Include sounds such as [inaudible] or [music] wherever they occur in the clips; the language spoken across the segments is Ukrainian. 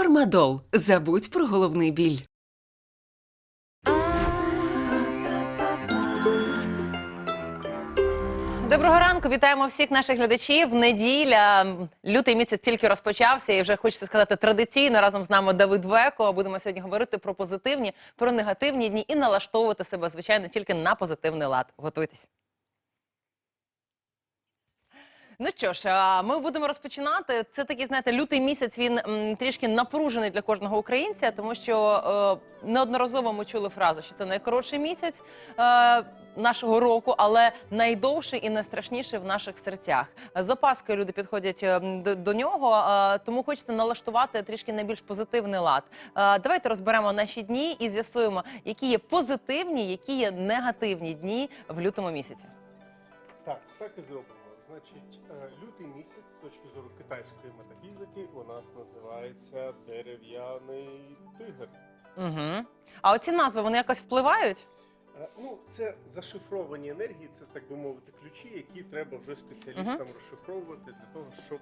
Фармадол. Забудь про головний біль. Доброго ранку, вітаємо всіх наших глядачів. Неділя, лютий місяць тільки розпочався, і вже хочеться сказати традиційно разом з нами Давид Веко. Будемо сьогодні говорити про позитивні, про негативні дні і налаштовувати себе, звичайно, тільки на позитивний лад. Готуйтесь. Ну що ж, ми будемо розпочинати. Це такий, знаєте, лютий місяць. Він трішки напружений для кожного українця, тому що е, неодноразово ми чули фразу, що це найкоротший місяць е, нашого року, але найдовший і найстрашніший в наших серцях. З опаскою люди підходять е, до, до нього, е, тому хочеться налаштувати трішки найбільш позитивний лад. Е, давайте розберемо наші дні і з'ясуємо, які є позитивні, які є негативні дні в лютому місяці. Так, так і зробимо. Значить, е, лютий місяць з точки зору китайської метафізики у нас називається дерев'яний тигр. Угу. А оці назви вони якось впливають? Е, Ну, це зашифровані енергії, це так би мовити, ключі, які треба вже спеціалістам розшифровувати для того, щоб.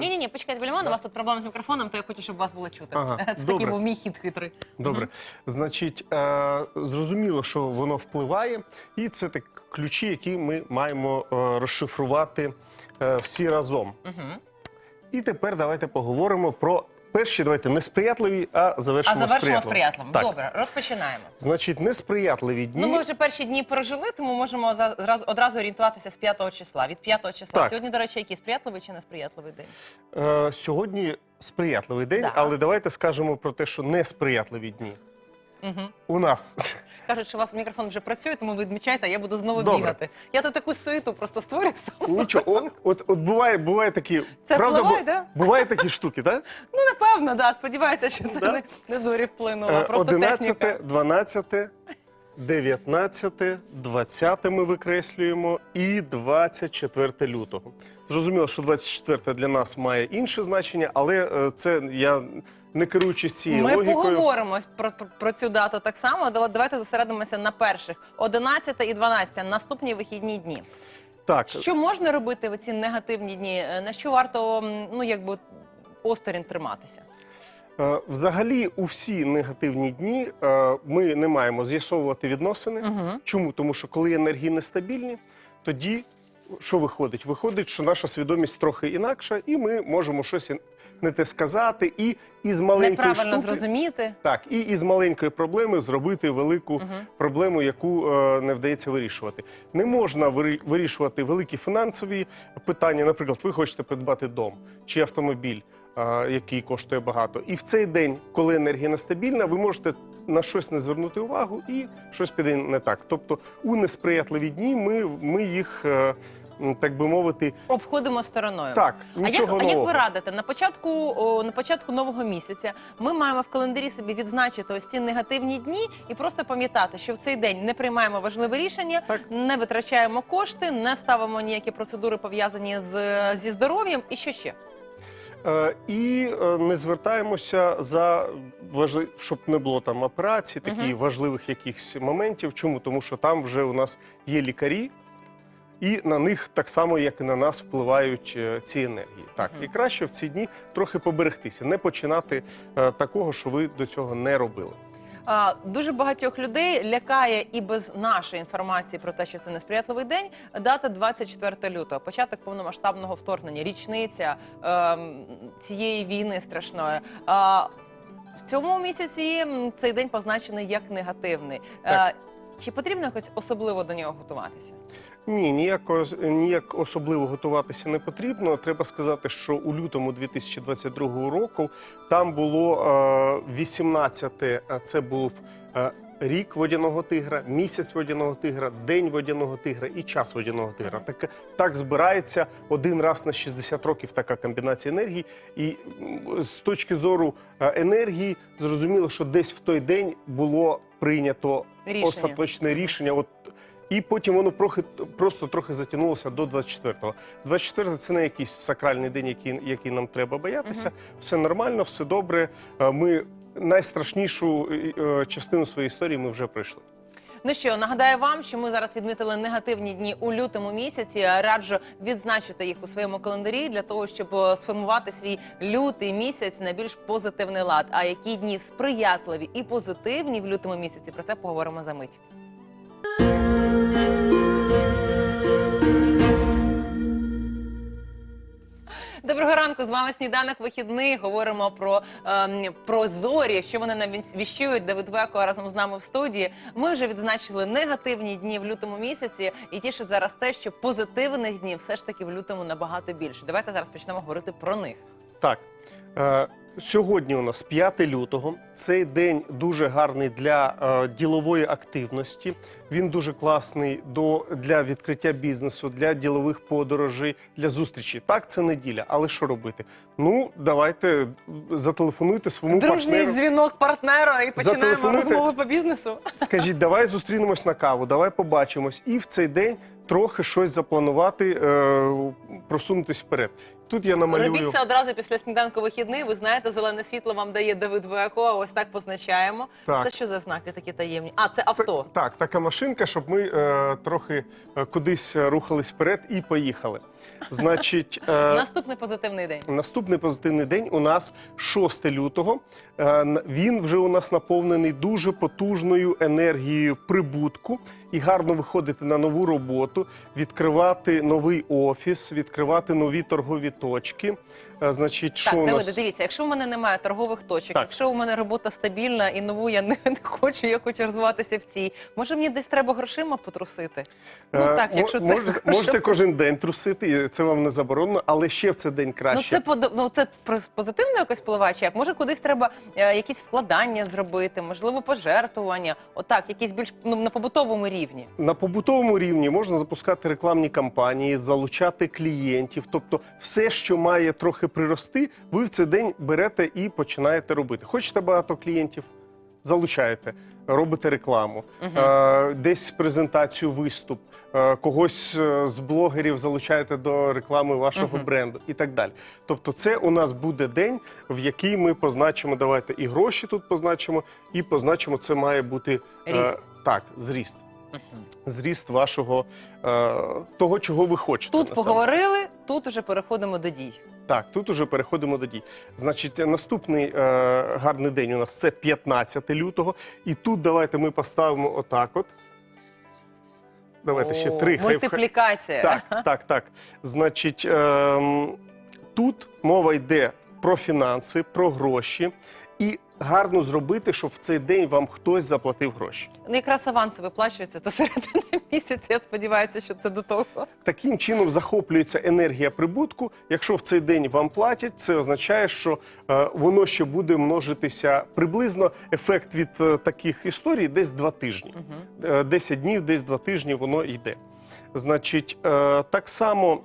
Ні, ні, ні, почекайте, Бельмон, Да. у вас тут проблеми з мікрофоном, то я хочу, щоб вас було чути. Ага, [laughs] Це такий добре. був мій хід хитрий. Добре, значить, е, зрозуміло, що воно впливає, і це так ключі, які ми маємо е, розшифрувати е, всі разом. І тепер давайте поговоримо про перші, давайте не а А завершимо завершимо з сприятливо. Добре, розпочинаємо. Значить, несприятливі дні. Ну, ми вже перші дні прожили, тому можемо зразу одразу орієнтуватися з 5 числа. Від 5 числа. Так. Сьогодні, до речі, який сприятливий чи несприятливий день? Е, сьогодні сприятливий день, Да. але давайте скажемо про те, що несприятливі дні. Угу. У нас Кажуть, що у вас мікрофон вже працює, тому ви відмічайте, а я буду знову Добре. бігати. Я тут таку суету просто створюю. сама. нічого. От, от, от буває, буває такі. Це правда, впливає, бу- да? бувають такі штуки, так? Ну, напевно, да. Сподіваюся, що це Да? не, не зорі вплинуло. Е, Просто 11, техніка. 12, 19, 20 ми викреслюємо і 24 лютого. Зрозуміло, що 24 для нас має інше значення, але е, це я не керуючись цією Ми логікою. поговоримо про, про, цю дату так само. Дава- Давайте зосередимося на перших 11 і 12, наступні вихідні дні. Так, Що можна робити в ці негативні дні? Е, На що варто ну якби осторонь триматися? Е, Взагалі, у всі негативні дні е, ми не маємо з'ясовувати відносини. Угу. Чому? Тому що коли енергії нестабільні, тоді що виходить? Виходить, що наша свідомість трохи інакша, і ми можемо щось і не те сказати, і із маленької Неправильно штуки, зрозуміти. так, і із маленької проблеми зробити велику Мгм. проблему, яку е, не вдається вирішувати. Не можна вирішувати великі фінансові питання. Наприклад, ви хочете придбати дом чи автомобіль, е, який коштує багато. І в цей день, коли енергія нестабільна, ви можете на щось не звернути увагу, і щось піде не так. Тобто, у несприятливі дні ми, ми їх, е, м, так би мовити, Обходимо стороною. так, А як, нічого а як нового. ви радите на початку о, на початку нового місяця? Ми маємо в календарі собі відзначити ось ці негативні дні і просто пам'ятати, що в цей день не приймаємо важливе рішення, Так. не витрачаємо кошти, не ставимо ніякі процедури пов'язані з зі здоров'ям. І що ще? Е, і е, не звертаємося за важли... щоб не було там операцій, таких важливих якихось моментів. Чому? Тому що там вже у нас є лікарі, і на них так само, як і на нас, впливають е, ці енергії. Так, і краще в ці дні трохи поберегтися, не починати е, такого, що ви до цього не робили. А, дуже багатьох людей лякає і без нашої інформації про те, що це несприятливий день. Дата 24 лютого, початок повномасштабного вторгнення, річниця ем, цієї війни страшної. А, в цьому місяці цей день позначений як негативний. Так. Е, чи потрібно якось особливо до нього готуватися? Ні, ніяко, ніяк особливо готуватися не потрібно. Треба сказати, що у лютому 2022 року там було е, 18, е, це був е, рік водяного тигра, місяць водяного тигра, день водяного тигра і час водяного тигра. Так, так збирається один раз на 60 років така комбінація енергії. І з точки зору е, енергії, зрозуміло, що десь в той день було прийнято Рішення. остаточне рішення. От і потім воно трохи просто трохи затягнулося до 24-го. 24 це не якийсь сакральний день, який, який нам треба боятися. Все нормально, все добре. Е, Ми найстрашнішу е, е, частину своєї історії ми вже пройшли. Ну що, нагадаю вам, що ми зараз відмітили негативні дні у лютому місяці. Раджу відзначити їх у своєму календарі для того, щоб сформувати свій лютий місяць на більш позитивний лад. А які дні сприятливі і позитивні в лютому місяці? Про це поговоримо за мить. Доброго ранку, з вами сніданок вихідний. Говоримо про, е, про зорі, що вони нам віщують. Давид Веко разом з нами в студії. Ми вже відзначили негативні дні в лютому місяці, і тішить зараз те, що позитивних днів все ж таки в лютому набагато більше. Давайте зараз почнемо говорити про них. Так. Е, Сьогодні у нас 5 лютого. Цей день дуже гарний для е, ділової активності. Він дуже класний до, для відкриття бізнесу, для ділових подорожей, для зустрічі. Так, це неділя, але що робити? Ну, давайте зателефонуйте своєму Дружній партнеру. дзвінок партнера і починаємо Зателефонуйте. розмову по бізнесу. Скажіть, давай зустрінемось на каву, давай побачимось. І в цей день трохи щось запланувати, е, просунутись вперед. Тут я намалюю. Робіть це одразу після сніданку вихідний. Ви знаєте, зелене світло вам дає Давид Веко. а Ось так позначаємо. Так. Це що за знаки такі таємні? А це авто. Та- Так, така машинка, щоб ми е, трохи е, кудись рухались вперед і поїхали. Значить, [laughs] е, Наступний позитивний день. наступний позитивний день у нас 6 лютого. Е, він вже у нас наповнений дуже потужною енергією прибутку і гарно виходити на нову роботу, відкривати новий офіс, відкривати нові торгові точки. Е, значить, що Так, у Давиде, нас дивіться, якщо в мене немає торгових точок, Так. якщо у мене робота стабільна і нову я не, [laughs] не хочу, я хочу розвиватися в цій. Може мені десь треба грошима потрусити? Ну Е, так, мо- якщо це [laughs] можете, гроші- можете кожен день трусити, і це вам не заборонено, але ще в цей день Ну краще. це подо- ну, це про- позитивно якось впливає, чи як? Може кудись треба е, якісь вкладання зробити, можливо, пожертвування. Отак, якісь більш ну, на побутовому рівні. На побутовому рівні можна запускати рекламні кампанії, залучати клієнтів. Тобто, все, що має трохи прирости, ви в цей день берете і починаєте робити. Хочете багато клієнтів? Залучаєте, робите рекламу, е, десь презентацію, виступ, е, когось е, з блогерів залучаєте до реклами вашого бренду і так далі. Тобто, це у нас буде день, в який ми позначимо. Давайте і гроші тут позначимо, і позначимо, це має бути Ріст. так, зріст зріст вашого е, того, чого ви хочете. Тут поговорили, тут уже переходимо до дій. Так, тут уже переходимо до дій. Значить, наступний е, гарний день у нас це 15 лютого. І тут давайте ми поставимо отак. От. Давайте ще О, три. хай- Мультиплікація. Так, так, так. Значить, ем, тут мова йде про фінанси, про гроші. І гарно зробити, щоб в цей день вам хтось заплатив гроші. Ну, якраз аванси виплачуються, це середина [laughs] місяця. Я сподіваюся, що це до того. Таким чином захоплюється енергія прибутку. Якщо в цей день вам платять, це означає, що е, воно ще буде множитися приблизно ефект від е, таких історій десь два тижні. Е, 10 днів, десь два тижні воно йде. Значить, е, так само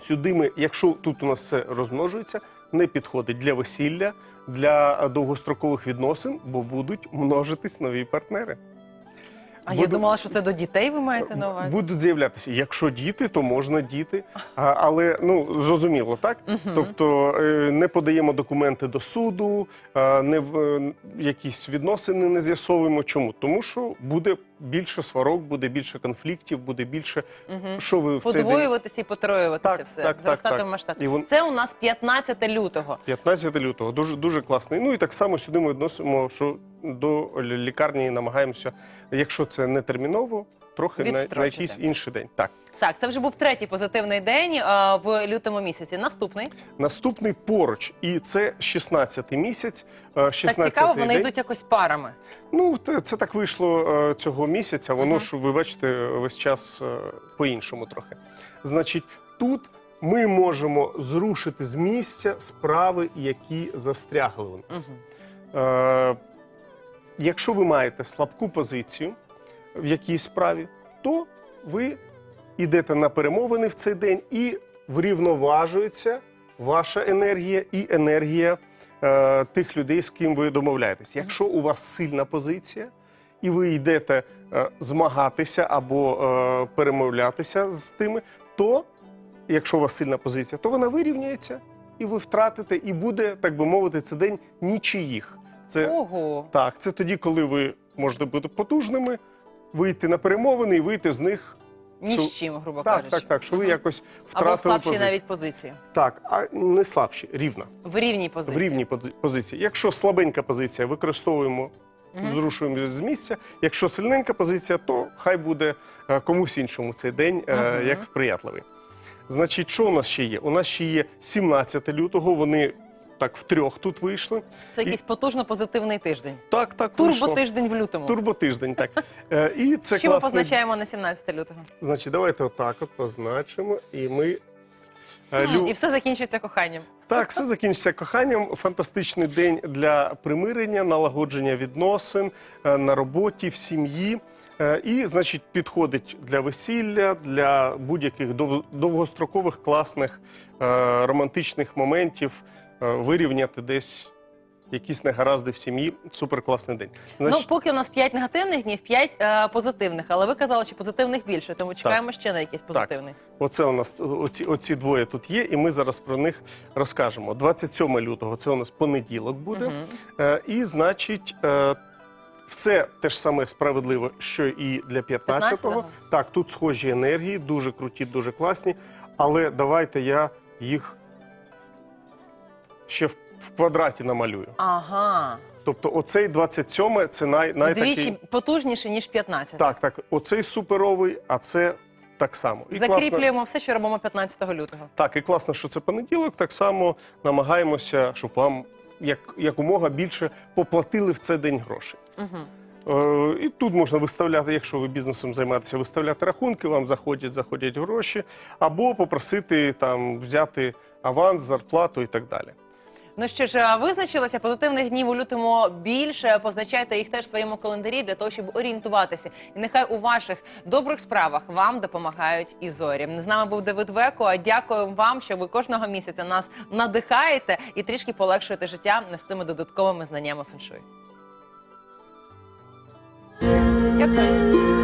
сюди ми, якщо тут у нас все розмножується, не підходить для весілля, для довгострокових відносин, бо будуть множитись нові партнери. А я думала, що це до дітей ви маєте на увазі. Будуть з'являтися. Якщо діти, то можна діти. А, але ну зрозуміло, так? Тобто е, не подаємо документи до суду, е, не в е, якісь відносини не з'ясовуємо. Чому? Тому що буде більше сварок, буде більше конфліктів, буде більше. Що ви в цей день? Подвоюватися і потроюватися Так, все. так, так, Зростати так. в масштаб. І вон- Це у нас 15 лютого. 15 лютого, дуже дуже класний. Ну і так само сюди ми відносимо, що до лі- лікарні намагаємося, якщо це не терміново, трохи на, на Відстрочити. якийсь інший день. Так. Так, це вже був третій позитивний день а, в лютому місяці. Наступний. Наступний поруч, і це 16-й місяць. е, 16-й Так цікаво, вони день. йдуть якось парами. Ну, те- це так вийшло е, цього місяця. Воно ж, ви бачите, весь час е, по-іншому трохи. Значить, тут ми можемо зрушити з місця справи, які застрягли у нас. Е, якщо ви маєте слабку позицію в якійсь справі, то ви йдете на перемовини в цей день і врівноважується ваша енергія і енергія е, тих людей, з ким ви домовляєтесь. Якщо у вас сильна позиція, і ви йдете е, змагатися або е, перемовлятися з тими, то якщо у вас сильна позиція, то вона вирівняється, і ви втратите, і буде, так би мовити, це день нічиїх. Це Ого. так, це тоді, коли ви можете бути потужними, вийти на перемовини і вийти з них. Ні Що- з чим, грубо Так, кажучи. так, так, що ви якось Або втратили слабші позицію. навіть позиції. Так, а не слабші, рівно. В рівній позиції. В рівній позиції. Якщо слабенька позиція, використовуємо, зрушуємо з місця. Якщо сильненька позиція, то хай буде е, комусь іншому цей день е, як сприятливий. Значить, що у нас ще є? У нас ще є 17 лютого. Вони так втрьох тут вийшли. Це якийсь потужно позитивний тиждень. Так, так вийшло. Турботиждень в лютому. Турботиждень, так. Е, І це Що ми класний... позначаємо на 17 лютого? Значить, давайте отак от позначимо. І ми. е, лю- І все закінчується коханням. Так, все закінчиться коханням. Фантастичний день для примирення, налагодження відносин е, на роботі, в сім'ї. Е, І, значить, підходить для весілля, для будь-яких дов- довгострокових, класних, е, романтичних моментів, вирівняти десь якісь негаразди в сім'ї. Супер класний день. Ну, поки у нас 5 негативних днів, 5 е, позитивних. Але ви казали, що позитивних більше, тому чекаємо ще на якийсь позитивний. Оце у нас оці, оці двоє тут є, і ми зараз про них розкажемо. 27 лютого це у нас понеділок буде. Е, і, значить, е, все те ж саме справедливо, що і для 15-го. 15-го? Так, тут схожі енергії, дуже круті, дуже класні. Але давайте я їх ще в, в квадраті намалюю. Ага. Тобто, оцей 27 це най, най такий. потужніше, ніж 15. Так, так, оцей суперовий, а це так само. І класно- Закріплюємо все, що робимо 15 лютого. Так, і класно, що це понеділок. Так само намагаємося, щоб вам як, якомога більше поплатили в цей день грошей. Е, і тут можна виставляти, якщо ви бізнесом займаєтеся, виставляти рахунки, вам заходять, заходять гроші, або попросити там взяти аванс, зарплату і так далі. Ну що ж, визначилося позитивних днів у лютому більше. Позначайте їх теж в своєму календарі для того, щоб орієнтуватися. І нехай у ваших добрих справах вам допомагають і зорі. З нами був Давид Веко. Дякую вам, що ви кожного місяця нас надихаєте і трішки полегшуєте життя з цими додатковими знаннями феншуй. Дякую.